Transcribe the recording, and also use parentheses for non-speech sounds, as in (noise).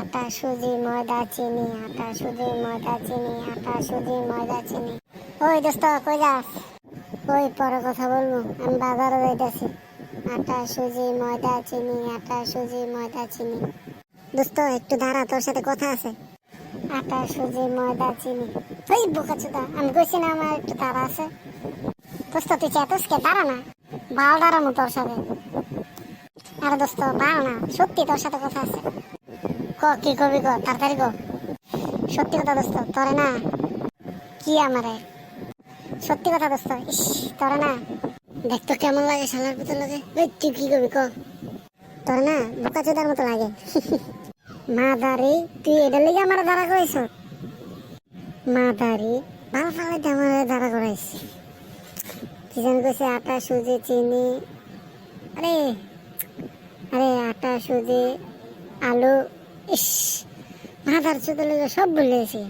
আটা সুজি ময়দা, চিনি আটা সুজি ময়দা, চিনি আটা সুজি ময়দা, চিনি। ওই দোস্ত, কই যাস? ওই, পরে কথা বলব। আমি বাজারে যাইতেছি। আটা সুজি ময়দা, চিনি আটা সুজি ময়দা, চিনি। দোস্ত, একটু দাঁড়া, তোর সাথে কথা আছে। আটা সুজি ময়দা, চিনি। ওই বোকা চুদা আমি কইছি না আমার একটু তাড়া আছে। দোস্ত, তুই চেতসকে দাঁড়া না। বাল দাঁড়ানো তোর সাথে। আরে দোস্ত, বাল না। সত্যি তোর সাথে কথা আছে। ক কি কবি ক তাড়াতাড়ি ক সত্যি কথা দোস্ত, তোরে না, কি আমারে? সত্যি কথা দোস্ত, ইস, তোরে না। দেখতো কেমন লাগে শালার পুতুল লাগে। ওই তুই কি কবি ক? তোরে না, বোকা চোদার মতো লাগে। (laughs) মা দাঁড়ি তুই এটার লিগে আমার দাঁড়া করাইছ? মা দাঁড়ি ভালো ফালাইতে আমার দাঁড়া করাইছ। কি যেন কইছে, আটা, সুজি, চিনি। আরে আরে, আটা, সুজি, আলু। ইস মাথার চুদে লেগে সব ভুলে গেছি।